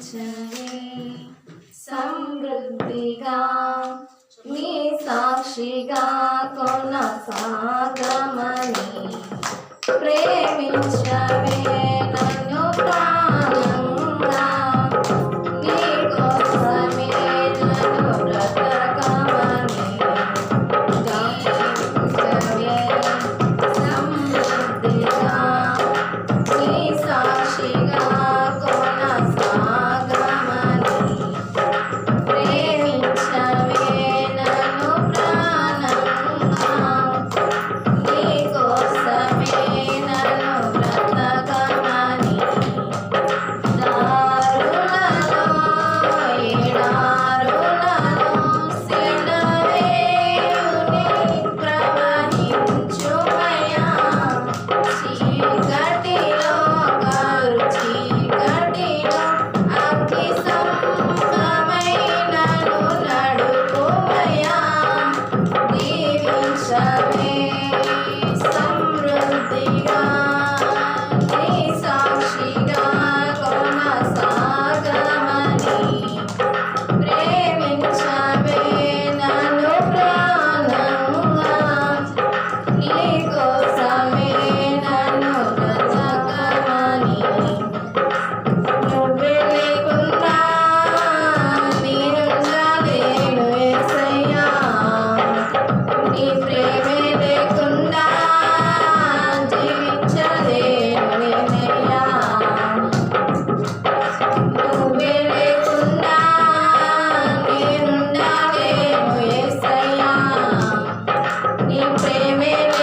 ప్రేమించవే సమృద్ధిగా నీ సాక్షిగా కొనసాగమని ప్రేమించవేనా Amen.